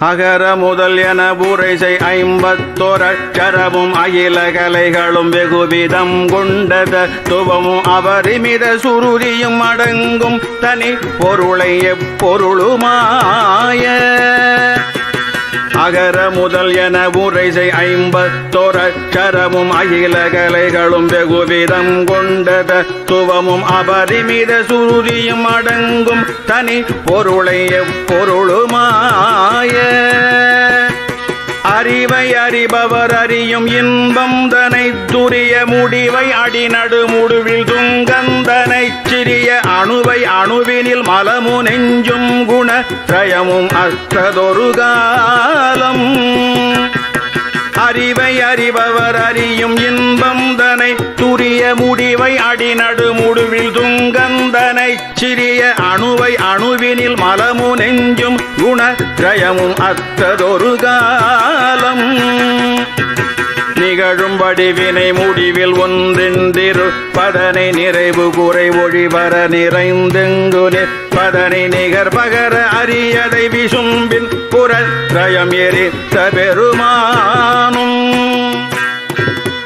அகர முதல் என உரைசை ஐம்பத்தோரட்சரமும் அகில கலைகளும் வெகுவிதம் கொண்டத துவமும் அவரிமித சுருதியும் அடங்கும் தனி பொருளை எப்பொருளுமாய. அகர முதல் என உரைசை ஐம்பத்தோரட்சரமும் அகில கலைகளும் வெகுவிதம் கொண்டத துவமும் அபரிமித சுருதியும் அடங்கும் தனி பொருளை எப்பொருளுமாய அறிபவர் அறியும் இன்பம் தனை துரிய முடிவை அடிநடு முடுவில் துங்கந்தனை சிறிய அணுவை அணுவினில் மலமு நெஞ்சும் குண திரயமும் அற்றதொரு காலம். அறிவை அறிபவர் அறியும் இன்பம் தனை துரிய முடிவை அடிநடு முடுவில் துங்கந்தனை சிறிய அணுவை அணுவினில் மலமு நெஞ்சும் குண திரயமும் அற்றதொரு காலம். நிகழும் வினை முடிவில் ஒன்றென்றிரு. பதனை நிறைவு குறை ஒழிவர நிறைந்தெங்கு பதனை நிகர் பகர அரியதை விசும்பின் குரல் புறத்ரயம் எரித்த பெருமானும்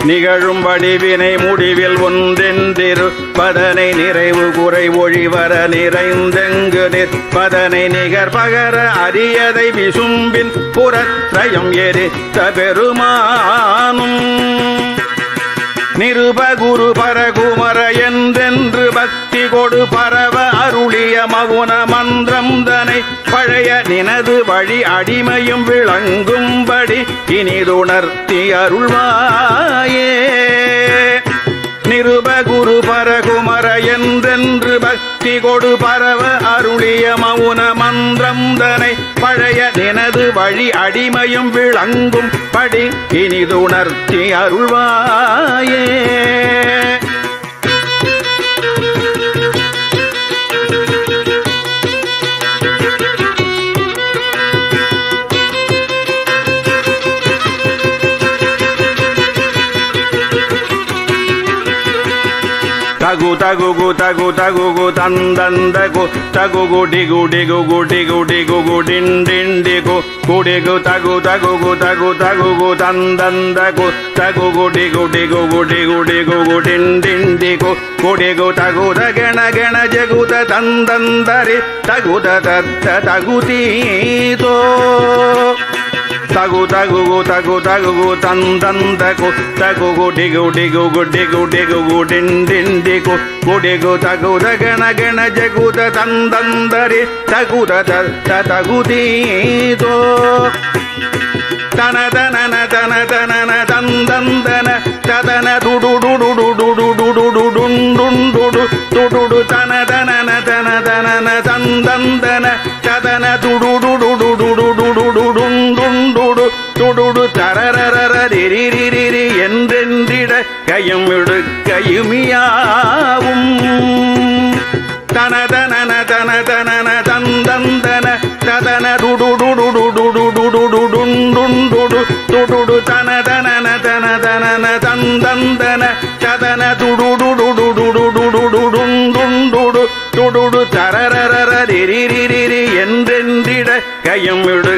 நிகழும் வடிவினை முடிவில் ஒன்றென்றிரு பதனை நிறைவு குறை ஒழிவர நிறைந்தெங்கு நிற்பதனை நிகர் பகர அரியதை விசும்பின் புறத்ரயம் எரித்த பெருமானும். நிருபகுரு பரகுமர என்றென்று பக்தி கொடு பரவ அருளிய மவுன மந்திரம் தனை பழைய நினது வழி அடிமையும் விளங்கும்படி இனிதுணர்த்தி அருள்வாயே. நிருபகுரு பரகுமர என்றென்று பக்தி கொடு பரவ அருளிய மௌன மந்திரம் தனை. பழைய நினது வழி அடிமையும் விளங்கும் படி இனிதுணர்த்தி அருள்வாயே. తగు తగుగు తగు తగుగు తందందగు తగుగు డిగు డిగుగు డిగు డిగుగు డిండిండిగు కుడిగు తగు తగుగు తగు తగుగు తందందగు తగుగు డిగు డిగుగు డిగు డిగుగు డిండిండిగు కుడిగు తగుద గణ గణ జగుద తందందరి తగుద తగుతీతో తగు తగుగు తగు తగుగు తందంతకు తగుగు డిగు డిగుగు డిగు డిగుగు డిండిండికు గుడిగు తగు తగణ గణ జగుత తందందరి తగుత తగుతీతో తన తన తన తన తందందన తదన దుడుడుడుడుడుడుడుడుడుడుండుండు తుడుడు తన తన తన తన తందందన తదన దుడుడుడుడుడుడుడుడుం கையும் இடு கையுமியாவும் தனதன தன தனன தந்தந்தன ததன துடுடுடுடுடுடுடுடுடுடுடுண்டுடு துடுடு தனதன தன தந்தந்தன ததன துடுடுடுடுடுடுடுடுடுடுண்டுடு துடுடு தரரரரிரிரிரி என்றென்றிட கையும் இடு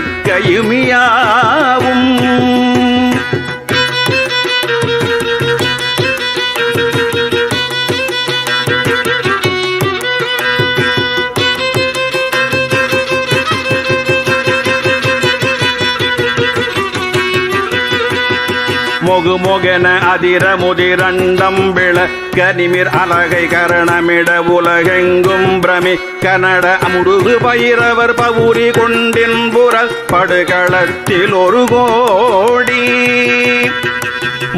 மொகு மொகென அதிர முதிரண்டம் விளக்க நிமிர் அலகை கரணமிட உலகெங்கும் பிரமி கனட அமுருகு பயிரவர் பவுரி கொண்டின் புற படுகளத்தில் ஒரு கோடி.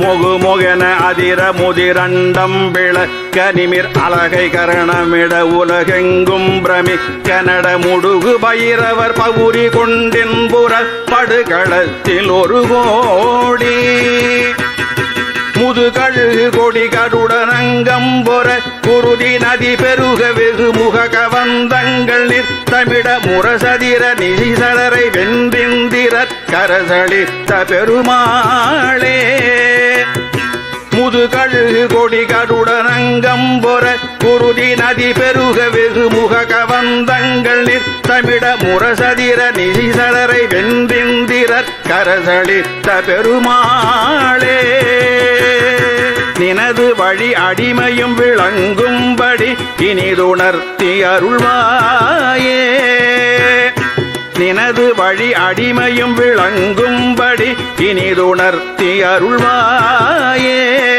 முகுமுகன அதிர முதிரண்டம் விளக்க நிமிர் அலகை கரணமிட உலகெங்கும் பிரமி கனட முடுகு பைரவர் பவுரி கொண்டின்புற படுகளத்தில் ஒரு கோடி. முதுகழுகு கொடி கருடனங்கம் பொற குருதி நதி பெருக வெகு முக கவந்தங்கள் நிற்தமிட முரசதிர நிசிசலரை வென்றிந்திர கரசளித்த பெருமாளே. ஊது கொடி கருடனங்கம் பொற குருதி நதி பெருக வெகு முக கவந்தங்கள் நிற்தமிட முரசதிர நிசிசலரை வென்றிந்திரற் கரசளித்த பெருமாளே. நினது வழி அடிமையும் விளங்கும்படி இனிதுணர்த்தி அருள்வாயே. நினது வழி அடிமையும் விளங்கும்படி இனிதுணர்த்தி அருள்வாயே.